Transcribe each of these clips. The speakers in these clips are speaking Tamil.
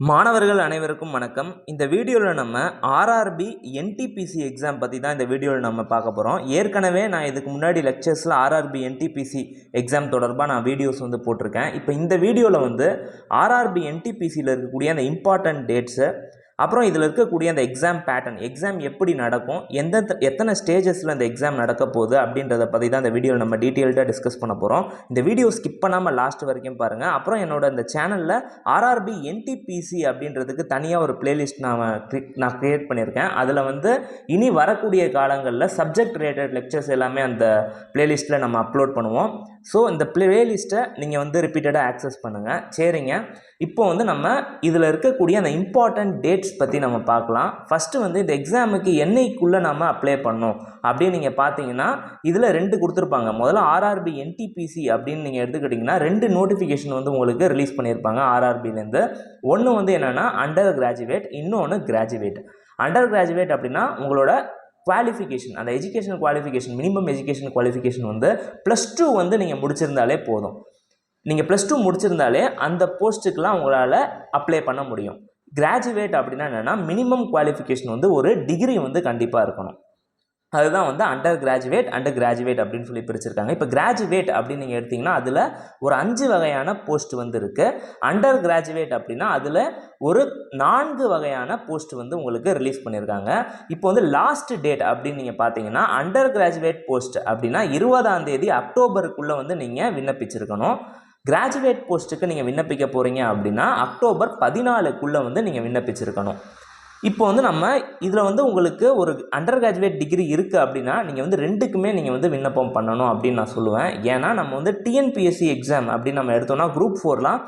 மாணவர்கள் அனைவருக்கும் வணக்கம். இந்த வீடியோவில் நம்ம ஆர்ஆர்பி என்டிபிசி எக்ஸாம் பற்றி தான் இந்த வீடியோவில் நம்ம பார்க்க போகிறோம் ஏற்கனவே நான் இதுக்கு முன்னாடி லெக்சர்ஸில் ஆர்ஆர்பி என்டிபிசி எக்ஸாம் தொடர்பாக நான் வீடியோஸ் வந்து போட்டிருக்கேன். இப்போ இந்த வீடியோவில் வந்து ஆர்ஆர்பி என்டிபிசியில் இருக்கக்கூடிய அந்த இம்பார்ட்டன்ட் டேட்ஸு அப்புறம் இதில் இருக்கக்கூடிய அந்த எக்ஸாம் பேட்டர்ன் எக்ஸாம் எப்படி நடக்கும் எந்த எத்தனை ஸ்டேஜஸில் அந்த எக்ஸாம் நடக்க போகுது அப்படின்றத பற்றி தான் இந்த வீடியோவில் நம்ம டீட்டெயில்டாக டிஸ்கஸ் பண்ண போகிறோம் இந்த வீடியோ ஸ்கிப் பண்ணாமல் லாஸ்ட் வரைக்கும் பாருங்கள் அப்புறம் என்னோட அந்த சேனலில் ஆர்ஆர்பி என்டிபிசி அப்படின்றதுக்கு தனியாக ஒரு பிளேலிஸ்ட் நான் நான் க்ரியேட் பண்ணியிருக்கேன். அதில் வந்து இனி வரக்கூடிய காலங்களில் சப்ஜெக்ட் ரிலேட்டட் லெக்சர்ஸ் எல்லாமே அந்த பிளேலிஸ்ட்டில் நம்ம அப்லோட் பண்ணுவோம். ஸோ இந்த பிளேலிஸ்ட்டை நீங்கள் வந்து ரிப்பீட்டடாக ஆக்சஸ் பண்ணுங்கள் சரிங்க. இப்போ வந்து நம்ம இதில் இருக்கக்கூடிய அந்த இம்பார்ட்டன்ட் டேட்ஸ் பற்றி நம்ம பார்க்கலாம். ஃபஸ்ட்டு வந்து இந்த எக்ஸாமுக்கு என்னைக்குள்ளே நம்ம அப்ளை பண்ணோம் அப்படின்னு நீங்கள் பார்த்தீங்கன்னா இதில் ரெண்டு கொடுத்துருப்பாங்க. முதல்ல ஆர்ஆர்பி என்டிபிசி அப்படின்னு நீங்கள் எடுத்துக்கிட்டிங்கன்னா ரெண்டு நோட்டிஃபிகேஷன் வந்து உங்களுக்கு ரிலீஸ் பண்ணியிருப்பாங்க ஆர்ஆர்பிலேருந்து ஒன்று வந்து என்னென்னா அண்டர் கிராஜுவேட் இன்னொன்று கிராஜுவேட் அண்டர் கிராஜுவேட் அப்படின்னா உங்களோட குவாலிஃபிகேஷன் அந்த education qualification minimum education qualification வந்து ப்ளஸ் டூ வந்து நீங்கள் முடிச்சிருந்தாலே போதும். நீங்கள் ப்ளஸ் டூ முடிச்சிருந்தாலே அந்த போஸ்ட்டுக்கெலாம் உங்களால் அப்ளை பண்ண முடியும். கிராஜுவேட் அப்படின்னா என்னென்னா மினிமம் குவாலிஃபிகேஷன் வந்து ஒரு டிகிரி வந்து கண்டிப்பாக இருக்கணும். அதுதான் வந்து அண்டர் கிராஜுவேட் அண்டர் கிராஜுவேட் அப்படின்னு சொல்லி பிரிச்சிருக்காங்க. இப்போ கிராஜுவேட் அப்படின்னு நீங்கள் எடுத்தீங்கன்னா அதில் ஒரு அஞ்சு வகையான போஸ்ட் வந்து இருக்குது அண்டர் கிராஜுவேட் அப்படின்னா அதில் ஒரு நான்கு வகையான போஸ்ட் வந்து உங்களுக்கு ரிலீஸ் பண்ணியிருக்காங்க இப்போ வந்து லாஸ்ட் டேட் அப்படின்னு நீங்கள் பார்த்தீங்கன்னா அண்டர் கிராஜுவேட் போஸ்ட் அப்படின்னா இருபதாம் தேதி அக்டோபருக்குள்ளே வந்து நீங்கள் விண்ணப்பிச்சிருக்கணும். கிராஜுவேட் போஸ்ட்டுக்கு நீங்கள் விண்ணப்பிக்க போகிறீங்க அப்படின்னா அக்டோபர் பதினாலுக்குள்ளே வந்து நீங்கள் விண்ணப்பிச்சிருக்கணும். இப்போ வந்து நம்ம இதில் வந்து உங்களுக்கு ஒரு அண்டர் கிராஜுவேட் டிகிரி இருக்குது அப்படின்னா நீங்கள் வந்து ரெண்டுக்குமே நீங்கள் வந்து விண்ணப்பம் பண்ணணும் அப்படின்னு நான் சொல்லுவேன். ஏன்னா நம்ம வந்து டிஎன்பிஎஸ்சி எக்ஸாம் அப்படின்னு நம்ம எடுத்தோம்னா குரூப் ஃபோர்லாம்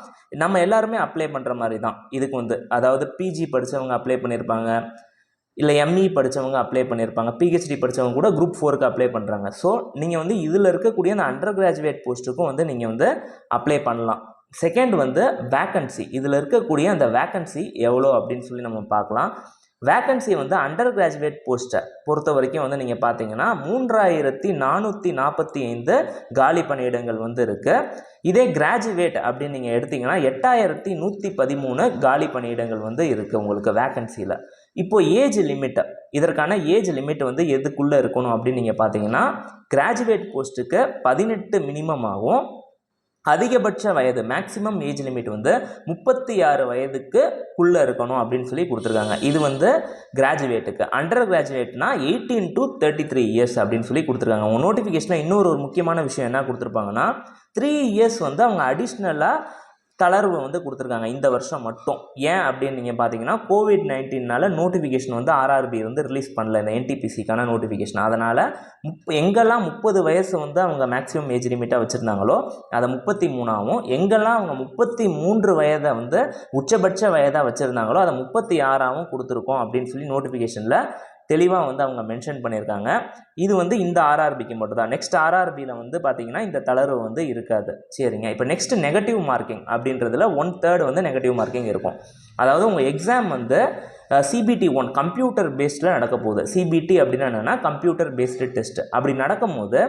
நம்ம எல்லாருமே அப்ளை பண்ணுற மாதிரி தான் இதுக்கு வந்து அதாவது பிஜி படித்தவங்க அப்ளை பண்ணியிருப்பாங்க இல்லை எம்இ படித்தவங்க அப்ளை பண்ணியிருப்பாங்க பிஹெச்டி படித்தவங்க கூட குரூப் ஃபோருக்கு அப்ளை பண்ணுறாங்க ஸோ நீங்கள் வந்து இதில் இருக்கக்கூடிய அந்த அண்டர் கிராஜுவேட் போஸ்ட்டுக்கும் வந்து நீங்கள் வந்து அப்ளை பண்ணலாம். செகண்ட் வந்து வேக்கன்சி இதில் இருக்கக்கூடிய அந்த வேக்கன்சி எவ்வளோ அப்படின்னு சொல்லி நம்ம பார்க்கலாம். வேக்கன்சி வந்து அண்டர் கிராஜுவேட் போஸ்ட்டை பொறுத்த வரைக்கும் வந்து நீங்கள் பார்த்தீங்கன்னா மூன்றாயிரத்தி நானூற்றி நாற்பத்தி ஐந்து காலி பணியிடங்கள் வந்து இருக்குது இதே கிராஜுவேட் அப்படின்னு நீங்கள் எடுத்தீங்கன்னா எட்டாயிரத்தி நூற்றி பதிமூணு காலி பணியிடங்கள் வந்து இருக்குது உங்களுக்கு வேக்கன்சியில் இப்போ ஏஜ் லிமிட்டு இதற்கான ஏஜ் லிமிட் வந்து எதுக்குள்ளே இருக்கணும் அப்படின்னு நீங்கள் பார்த்தீங்கன்னா கிராஜுவேட் போஸ்ட்டுக்கு பதினெட்டு மினிமம் ஆகும். அதிகபட்ச வயது மேக்ஸிமம் ஏஜ் லிமிட் வந்து முப்பத்தி ஆறு வயதுக்கு உள்ளே இருக்கணும் அப்படின்னு சொல்லி கொடுத்துருக்காங்க. இது வந்து கிராஜுவேட்டுக்கு under கிராஜுவேட்னா eighteen to thirty three years அப்படின்னு சொல்லி கொடுத்துருக்காங்க. உங்கள் நோட்டிஃபிகேஷனில் இன்னொரு ஒரு முக்கியமான விஷயம் என்ன கொடுத்துருப்பாங்கன்னா த்ரீ இயர்ஸ் வந்து அவங்க அடிஷ்னலாக தளர்வு வந்து கொடுத்துருக்காங்க இந்த வருஷம் மட்டும். ஏன் அப்படின்னு நீங்கள் பார்த்தீங்கன்னா கோவிட் நைன்டீனால் நோட்டிஃபிகேஷன் வந்து ஆர்ஆர்பி வந்து ரிலீஸ் பண்ணல இந்த என்டிபிசிக்கான நோட்டிஃபிகேஷன் அதனால் முப் எங்கெல்லாம் முப்பது வயசு வந்து அவங்க மேக்ஸிமம் ஏஜ் லிமிட்டாக வச்சுருந்தாங்களோ அதை முப்பத்தி மூணாகவும் எங்கெல்லாம் அவங்க முப்பத்தி மூன்று வயதை வந்து உச்சபட்ச வயதாக வச்சுருந்தாங்களோ அதை முப்பத்தி ஆறாகவும் கொடுத்துருக்கோம் அப்படின்னு சொல்லி நோட்டிஃபிகேஷனில் தெளிவாக வந்து அவங்க மென்ஷன் பண்ணியிருக்காங்க. இது வந்து இந்த ஆர்ஆர்பிக்கு மட்டும் தான் நெக்ஸ்ட் ஆர்ஆர்பியில் வந்து பார்த்தீங்கன்னா இந்த தளர்வு வந்து இருக்காது. சரிங்க. இப்போ நெக்ஸ்ட் நெகட்டிவ் மார்க்கிங் அப்படின்றதுல ஒன் தேர்ட் வந்து நெகட்டிவ் மார்க்கிங் இருக்கும். அதாவது உங்கள் எக்ஸாம் வந்து சிபிடி ஒன் கம்ப்யூட்டர் பேஸ்டில் நடக்க போகுது. சிபிடி அப்படின்னா என்னென்னா கம்ப்யூட்டர் பேஸ்டு டெஸ்ட் அப்படி நடக்கும்போது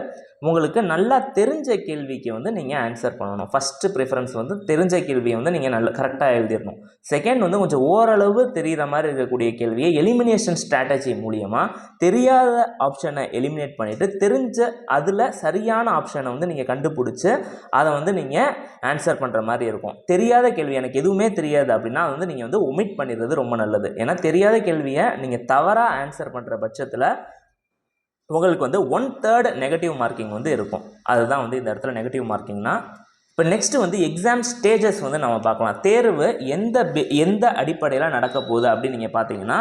உங்களுக்கு நல்லா தெரிஞ்ச கேள்விக்கு வந்து நீங்கள் ஆன்சர் பண்ணணும். ஃபஸ்ட்டு ப்ரிஃபரன்ஸ் வந்து தெரிஞ்ச கேள்வியை வந்து நீங்கள் நல்ல கரெக்டாக எழுதிடணும். செகண்ட் வந்து கொஞ்சம் ஓரளவு தெரிகிற மாதிரி இருக்கக்கூடிய கேள்வியை எலிமினேஷன் ஸ்ட்ராட்டஜி மூலியமாக தெரியாத ஆப்ஷனை எலிமினேட் பண்ணிவிட்டு தெரிஞ்ச அதில் சரியான ஆப்ஷனை வந்து நீங்கள் கண்டுபிடிச்சி அதை வந்து நீங்கள் ஆன்சர் பண்ணுற மாதிரி இருக்கும். தெரியாத கேள்வி எனக்கு எதுவுமே தெரியாது அப்படின்னா அது வந்து நீங்கள் வந்து ஒமிட் பண்ணிடுறது ரொம்ப நல்லது. ஏன்னா தெரியாத கேள்வியை நீங்கள் தவறாக ஆன்சர் பண்ணுற பட்சத்தில் உங்களுக்கு வந்து ஒன் தேர்ட் நெகட்டிவ் மார்க்கிங் வந்து இருக்கும். அதுதான் வந்து இந்த இடத்துல நெகட்டிவ் மார்க்கிங்னா இப்போ நெக்ஸ்ட்டு வந்து எக்ஸாம் ஸ்டேஜஸ் வந்து நம்ம பார்க்கலாம். தேர்வு எந்த எந்த அடிப்படையில் நடக்க போகுது அப்படின்னு நீங்கள் பார்த்தீங்கன்னா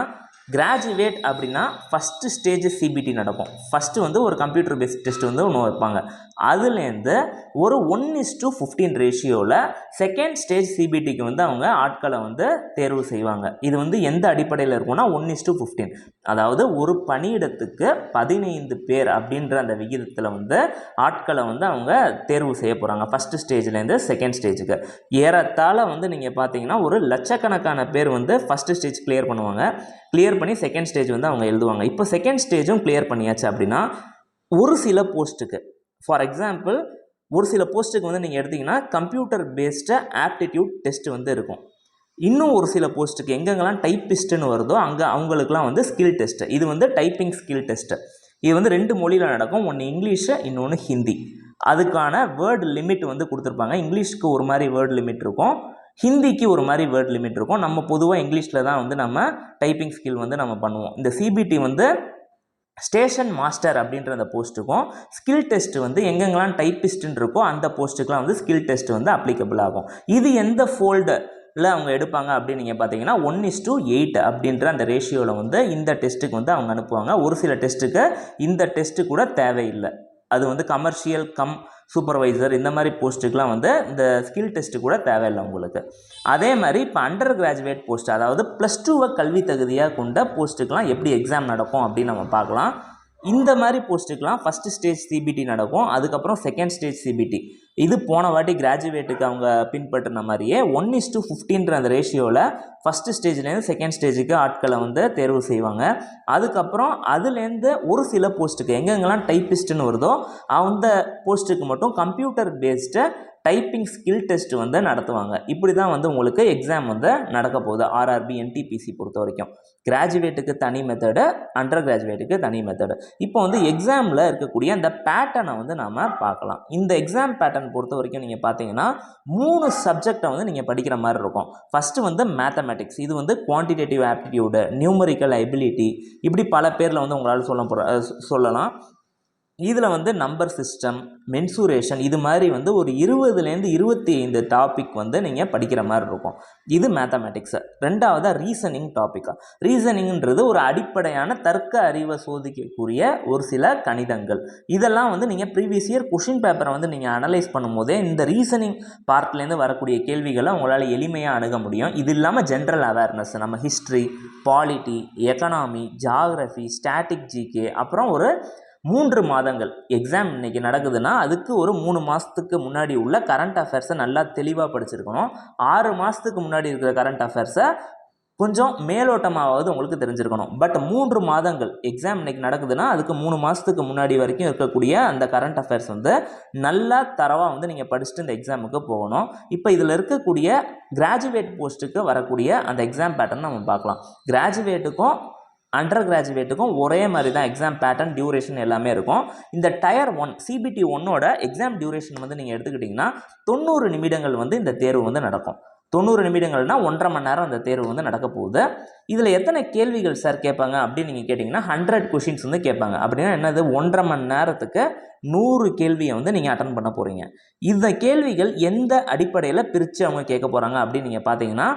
கிராஜுவேட் அப்படின்னா ஃபஸ்ட்டு ஸ்டேஜ் சிபிடி நடக்கும். ஃபஸ்ட்டு வந்து ஒரு கம்ப்யூட்டர் பேஸ்ட் டெஸ்ட் வந்து ஒன்று வைப்பாங்க. அதுலேருந்து ஒரு ஒன் இஸ் டு ஃபிஃப்டீன் ரேஷியோவில் செகண்ட் ஸ்டேஜ் சிபிடிக்கு வந்து அவங்க ஆட்களை வந்து தேர்வு செய்வாங்க. இது வந்து எந்த அடிப்படையில் இருக்கும்னா ஒன் இஸ் டு ஃபிஃப்டீன் அதாவது ஒரு பணியிடத்துக்கு பதினைந்து பேர் அப்படின்ற அந்த விகிதத்தில் வந்து ஆட்களை வந்து அவங்க தேர்வு செய்ய போகிறாங்க ஃபஸ்ட்டு ஸ்டேஜ்லேருந்து செகண்ட் ஸ்டேஜுக்கு ஏறத்தாழ வந்து நீங்கள் பார்த்தீங்கன்னா ஒரு லட்சக்கணக்கான பேர் வந்து ஃபஸ்ட்டு ஸ்டேஜ் கிளியர் பண்ணுவாங்க. கிளியர் பண்ணி செகண்ட் ஸ்டேஜ் வந்து அவங்க எழுதுவாங்க. இப்போ செகண்ட் ஸ்டேஜும் கிளியர் பண்ணியாச்சு அப்படின்னா ஒரு சில போஸ்ட்டுக்கு ஃபார் எக்ஸாம்பிள் ஒரு சில போஸ்ட்டுக்கு வந்து நீங்கள் எடுத்தீங்கன்னா கம்ப்யூட்டர் பேஸ்டு ஆப்டிடியூட் டெஸ்ட் வந்து இருக்கும். இன்னும் ஒரு சில போஸ்ட்டுக்கு எங்கெங்கெல்லாம் டைப்பிஸ்ட்டுன்னு வருதோ அங்கே அவங்களுக்குலாம் வந்து ஸ்கில் டெஸ்ட்டு இது வந்து டைப்பிங் ஸ்கில் டெஸ்ட்டு இது வந்து ரெண்டு மொழியில் நடக்கும். ஒன்று இங்கிலீஷு இன்னொன்று ஹிந்தி. அதுக்கான வேர்டு லிமிட் வந்து கொடுத்துருப்பாங்க. இங்கிலீஷ்க்கு ஒரு மாதிரி வேர்டு லிமிட் இருக்கும். ஹிந்திக்கு ஒரு மாதிரி வேர்ட் லிமிட் இருக்கும். நம்ம பொதுவாக இங்கிலீஷில் தான் வந்து நம்ம டைப்பிங் ஸ்கில் வந்து நம்ம பண்ணுவோம். இந்த சிபிடி வந்து ஸ்டேஷன் மாஸ்டர் அப்படின்ற அந்த போஸ்ட்டுக்கும் ஸ்கில் டெஸ்ட் வந்து எங்கெங்கெல்லாம் டைப்பிஸ்ட்டுன்னு இருக்கோ அந்த போஸ்ட்டுக்கெலாம் வந்து ஸ்கில் டெஸ்ட் வந்து அப்ளிகபிள் ஆகும். இது எந்த ஃபோல்டு இல்லை அவங்க எடுப்பாங்க அப்படின்னு நீங்கள் பார்த்தீங்கன்னா ஒன் இஸ் டூ எயிட் அப்படின்ற அந்த ரேஷியோவில் வந்து இந்த டெஸ்ட்டுக்கு வந்து அவங்க அனுப்புவாங்க. ஒரு சில டெஸ்ட்டுக்கு இந்த டெஸ்ட்டு கூட தேவையில்லை. அது வந்து கமர்ஷியல் கம் சூப்பர்வைசர் இந்த மாதிரி போஸ்ட்டுக்கெலாம் வந்து இந்த ஸ்கில் டெஸ்ட்டு கூட தேவையில்லை உங்களுக்கு. அதே மாதிரி இப்போ அண்டர் கிராஜுவேட் போஸ்ட் அதாவது ப்ளஸ் டூவை கல்வி தகுதியாக கொண்ட போஸ்ட்டுக்கெலாம் எப்படி எக்ஸாம் நடக்கும் அப்படின்னு நம்ம பார்க்கலாம் இந்த மாதிரி போஸ்ட்டுக்கெலாம் ஃபஸ்ட்டு ஸ்டேஜ் சிபிடி நடக்கும். அதுக்கப்புறம் செகண்ட் ஸ்டேஜ் சிபிடி இது போன வாட்டி கிராஜுவேட்டுக்கு அவங்க பின்பற்றின மாதிரியே ஒன் இஸ் டு ஃபிஃப்டின்ற அந்த ரேஷியோவில் ஃபஸ்ட்டு ஸ்டேஜ்லேருந்து செகண்ட் ஸ்டேஜுக்கு ஆட்களை வந்து தேர்வு செய்வாங்க. அதுக்கப்புறம் அதுலேருந்து ஒரு சில போஸ்ட்டுக்கு எங்கெங்கெல்லாம் டைப்பிஸ்ட்டுன்னு வருதோ அந்த போஸ்ட்டுக்கு மட்டும் computer based typing skill test வந்து நடத்துவாங்க. இப்படி தான் வந்து உங்களுக்கு எக்ஸாம் வந்து நடக்க போகுது ஆர்ஆர்பி என்டிபிசி பொறுத்த வரைக்கும். கிராஜுவேட்டுக்கு தனி மெத்தடு அண்டர் கிராஜுவேட்டுக்கு தனி மெத்தடு இப்போ வந்து எக்ஸாமில் இருக்கக்கூடிய அந்த பேட்டர்னை வந்து நாம் பார்க்கலாம். இந்த எக்ஸாம் பேட்டர்ன் பொறுத்த வரைக்கும் நீங்கள் பார்த்தீங்கன்னா மூணு சப்ஜெக்டை வந்து நீங்கள் படிக்கிற மாதிரி இருக்கும். ஃபஸ்ட்டு வந்து மேத்தமெட்டிக்ஸ் இது வந்து குவான்டிடேட்டிவ் ஆப்டிடியூடு நியூமரிக்கல் எபிலிட்டி இப்படி பல பேரில் வந்து உங்களால் சொல்ல போகிற சொல்லலாம். இதில் வந்து நம்பர் சிஸ்டம் மென்சூரேஷன் இது மாதிரி வந்து ஒரு இருபதுலேருந்து இருபத்தி ஐந்து டாபிக் வந்து நீங்கள் படிக்கிற மாதிரி இருக்கும். இது மேத்தமேட்டிக்ஸு ரெண்டாவதாக ரீசனிங் டாப்பிக்கா ரீசனிங்ன்றது ஒரு அடிப்படையான தர்க்க அறிவை சோதிக்கக்கூடிய ஒரு சில கணிதங்கள். இதெல்லாம் வந்து நீங்கள் ப்ரீவியஸ் இயர் கொஷின் பேப்பரை வந்து நீங்கள் அனலைஸ் பண்ணும்போதே இந்த ரீசனிங் பார்ட்லேருந்து வரக்கூடிய கேள்விகளை உங்களால் எளிமையாக அணுக முடியும். இது இல்லாமல் ஜென்ரல் அவேர்னஸ் நம்ம history polity economy geography static GK அப்புறம் ஒரு மூன்று மாதங்கள். எக்ஸாம் இன்றைக்கி நடக்குதுன்னா அதுக்கு ஒரு மூணு மாதத்துக்கு முன்னாடி உள்ள கரண்ட் அஃபேர்ஸை நல்லா தெளிவாக படிச்சிருக்கணும். ஆறு மாதத்துக்கு முன்னாடி இருக்கிற கரண்ட் அஃபேர்ஸை கொஞ்சம் மேலோட்டமாவது உங்களுக்கு தெரிஞ்சிருக்கணும். பட் மூன்று மாதங்கள் எக்ஸாம் இன்னைக்கு நடக்குதுன்னா அதுக்கு மூணு மாதத்துக்கு முன்னாடி வரைக்கும் இருக்கக்கூடிய அந்த கரண்ட் அஃபேர்ஸ் வந்து நல்லா தரவாக வந்து நீங்கள் படிச்சுட்டு இந்த எக்ஸாமுக்கு போகணும். இப்போ இதில் இருக்கக்கூடிய கிராஜுவேட் போஸ்ட்டுக்கு வரக்கூடிய அந்த எக்ஸாம் பேட்டர்ன் நம்ம பார்க்கலாம். கிராஜுவேட்டுக்கும் அண்டர் கிராஜுவேட்டுக்கும் ஒரே மாதிரி தான் எக்ஸாம் பேட்டர்ன் டியூரேஷன் எல்லாமே இருக்கும். இந்த டயர் ஒன் சிபிடி ஒன்னோட எக்ஸாம் டியூரேஷன் வந்து நீங்கள் எடுத்துக்கிட்டிங்கன்னா தொண்ணூறு நிமிடங்கள் வந்து இந்த தேர்வு வந்து நடக்கும். தொண்ணூறு நிமிடங்கள்னால் ஒன்றரை மணி நேரம் அந்த தேர்வு வந்து நடக்க போகுது. இதில் எத்தனை கேள்விகள் சார் கேட்பாங்க அப்படின்னு நீங்கள் கேட்டிங்கன்னா ஹண்ட்ரட் கொஷின்ஸ் வந்து கேட்பாங்க. அப்படின்னா என்னது? ஒன்றரை மணி நேரத்துக்கு நூறு கேள்வியை வந்து நீங்கள் அட்டன் பண்ண போகிறீங்க இந்த கேள்விகள் எந்த அடிப்படையில் பிரித்து அவங்க கேட்க போகிறாங்க அப்படின்னு நீங்கள் பார்த்தீங்கன்னா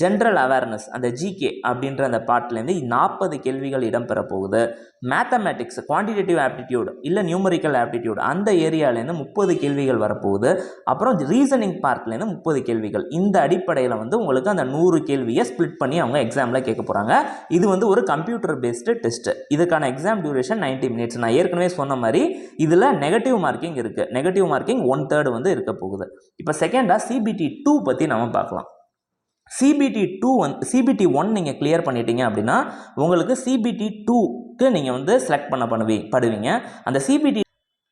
ஜென்ரல் அவேர்னஸ் அந்த ஜிகே அப்படின்ற அந்த பாட்டிலேருந்து நாற்பது கேள்விகள் இடம்பெற போகுது. மேத்தமேட்டிக்ஸ் குவான்டிடேட்டிவ் ஆப்டிடியூட் இல்லை நியூமரிக்கல் ஆப்டிடியூட் அந்த ஏரியாலேருந்து முப்பது கேள்விகள் வரப்போகுது. அப்புறம் ரீசனிங் பார்ட்லேருந்து முப்பது கேள்விகள். இந்த அடிப்படையில் வந்து உங்களுக்கு அந்த நூறு கேள்வியை ஸ்ப்ளிட் பண்ணி அவங்க எக்ஸாமில் கேட்க போகிறாங்க இது வந்து ஒரு கம்ப்யூட்டர் பேஸ்டு டெஸ்ட்டு இதுக்கான எக்ஸாம் டியூரேஷன் 90 மினிட்ஸ் நான் ஏற்கனவே சொன்ன மாதிரி இதில் நெகட்டிவ் மார்க்கிங் இருக்குது நெகட்டிவ் மார்க்கிங் ஒன் தேர்ட் வந்து இருக்க போகுது. இப்போ செகண்டாக சிபிடி டூ பற்றி நம்ம பார்க்கலாம். சிபிடி டூ வந்து சிபிடி ஒன் நீங்கள் கிளியர் பண்ணிட்டீங்க அப்படின்னா உங்களுக்கு சிபிடி டூக்கு நீங்கள் வந்து செலக்ட் பண்ண பண்ணுவீங்க படுவீங்க. அந்த சிபிடி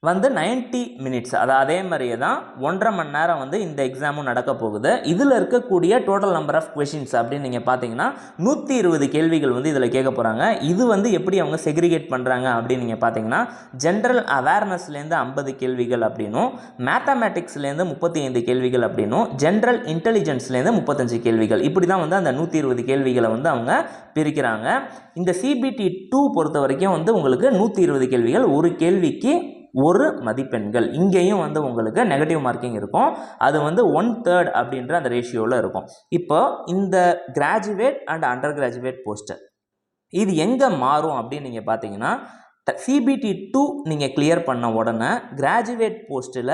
வந்து 90 மினிட்ஸ் அது அதே மாதிரியே தான் ஒன்றரை மணி நேரம் வந்து இந்த எக்ஸாமும் நடக்க போகுது. இதில் இருக்கக்கூடிய டோட்டல் நம்பர் ஆஃப் கொஷின்ஸ் அப்படின்னு நீங்கள் பார்த்தீங்கன்னா நூற்றி இருபது கேள்விகள் வந்து இதில் கேட்க போகிறாங்க இது வந்து எப்படி அவங்க செக்ரிகேட் பண்ணுறாங்க அப்படின்னு நீங்கள் பார்த்தீங்கன்னா ஜென்ரல் அவேர்னஸ்லேருந்து ஐம்பது கேள்விகள் அப்படின்னும் மேத்தமேட்டிக்ஸ்லேருந்து முப்பத்தி ஐந்து கேள்விகள் அப்படின்னும் ஜென்ரல் இன்டெலிஜென்ஸ்லேருந்து முப்பத்தஞ்சு கேள்விகள். இப்படி தான் வந்து அந்த நூற்றி இருபது கேள்விகளை வந்து அவங்க பிரிக்கிறாங்க. இந்த சிபிடி டூ பொறுத்த வரைக்கும் வந்து உங்களுக்கு நூற்றி இருபது கேள்விகள் ஒரு கேள்விக்கு ஒரு மதிப்பெண்கள். இங்கேயும் வந்து உங்களுக்கு நெகட்டிவ் மார்க்கிங் இருக்கும். அது வந்து ஒன் தேர்ட் அப்படின்ற அந்த ரேஷியோவில் இருக்கும். இப்போ இந்த graduate and under graduate poster இது எங்கே மாறும் அப்படின்னு நீங்கள் பார்த்தீங்கன்னா சிபிடி டூ நீங்கள் கிளியர் பண்ண உடனே கிராஜுவேட் போஸ்ட்டில்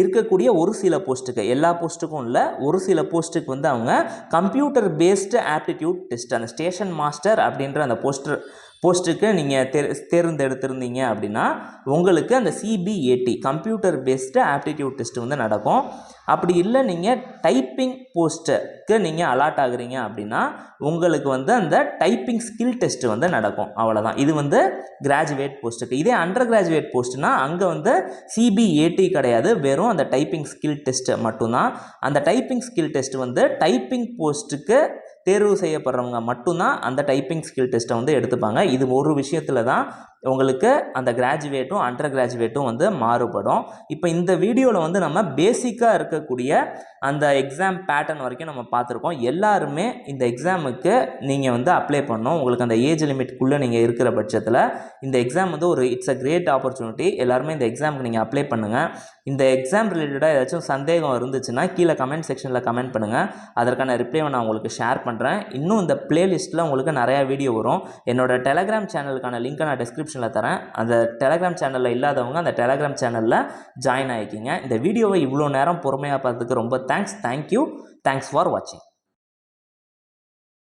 இருக்கக்கூடிய ஒரு சில போஸ்ட்டுக்கு எல்லா போஸ்ட்டுக்கும் இல்லை ஒரு சில போஸ்ட்டுக்கு வந்து அவங்க கம்ப்யூட்டர் பேஸ்டு ஆப்டிடியூட் டெஸ்ட் அந்த ஸ்டேஷன் மாஸ்டர் அப்படின்ற அந்த போஸ்டர் போஸ்ட்டுக்கு நீங்கள் தேர் தேர்ந்தெடுத்திருந்தீங்க அப்படின்னா உங்களுக்கு அந்த CBAT computer based aptitude test வந்து நடக்கும். அப்படி இல்லை நீங்கள் டைப்பிங் போஸ்ட்டுக்கு நீங்கள் அலாட் ஆகுறீங்க அப்படின்னா உங்களுக்கு வந்து அந்த டைப்பிங் ஸ்கில் டெஸ்ட் வந்து நடக்கும். அவ்வளோதான் இது வந்து கிராஜுவேட் போஸ்ட்டுக்கு இதே அண்டர் கிராஜுவேட் போஸ்ட்னா அங்கே வந்து சிபிஏடி கிடையாது. வெறும் அந்த டைப்பிங் ஸ்கில் டெஸ்ட் மட்டும்தான். அந்த டைப்பிங் ஸ்கில் டெஸ்ட் வந்து டைப்பிங் போஸ்ட்டுக்கு தேர்வு செய்யப்படுறவங்க மட்டும்தான் அந்த டைப்பிங் ஸ்கில் டெஸ்ட்டை வந்து எடுத்துப்பாங்க. இது ஒரு விஷயத்தில் தான் உங்களுக்கு அந்த கிராஜுவேட்டும் அண்டர் கிராஜுவேட்டும் வந்து மாறுபடும். இப்போ இந்த வீடியோவில் வந்து நம்ம பேசிக்காக இருக்கக்கூடிய அந்த எக்ஸாம் பேட்டர்ன் வரைக்கும் நம்ம பார்த்துருக்கோம். எல்லாருமே இந்த எக்ஸாமுக்கு நீங்கள் வந்து அப்ளை பண்ணணும். உங்களுக்கு அந்த ஏஜ் லிமிட்குள்ளே நீங்கள் இருக்கிற பட்சத்தில் இந்த எக்ஸாம் வந்து ஒரு இட்ஸ் அ கிரேட் ஆப்பர்ச்சுனிட்டி எல்லாருமே இந்த எக்ஸாமுக்கு நீங்கள் அப்ளை பண்ணுங்கள் இந்த எக்ஸாம் ரிலேட்டடாக ஏதாச்சும் சந்தேகம் இருந்துச்சுன்னா கீழே கமெண்ட் செக்ஷனில் கமெண்ட் பண்ணுங்கள் அதற்கான ரிப்ளைவை நான் உங்களுக்கு ஷேர் பண்ணுறேன் இன்னும் இந்த ப்ளேலிஸ்ட்டில் உங்களுக்கு நிறையா வீடியோ வரும். என்னோடய டெலகிராம் சேனலுக்கான லிங்க்கை நான் டிஸ்கிரிப்ஷனில் தரேன். அந்த டெலகிராம் சேனலில் இல்லாதவங்க அந்த டெலகிராம் சேனலில் ஜாயின் ஆகிக்கிங்க இந்த வீடியோவை இவ்வளோ நேரம் பொறுமையாக பார்த்ததுக்கு ரொம்ப தேங்க்ஸ் தேங்க்யூ தேங்க்ஸ் ஃபார் வாட்சிங்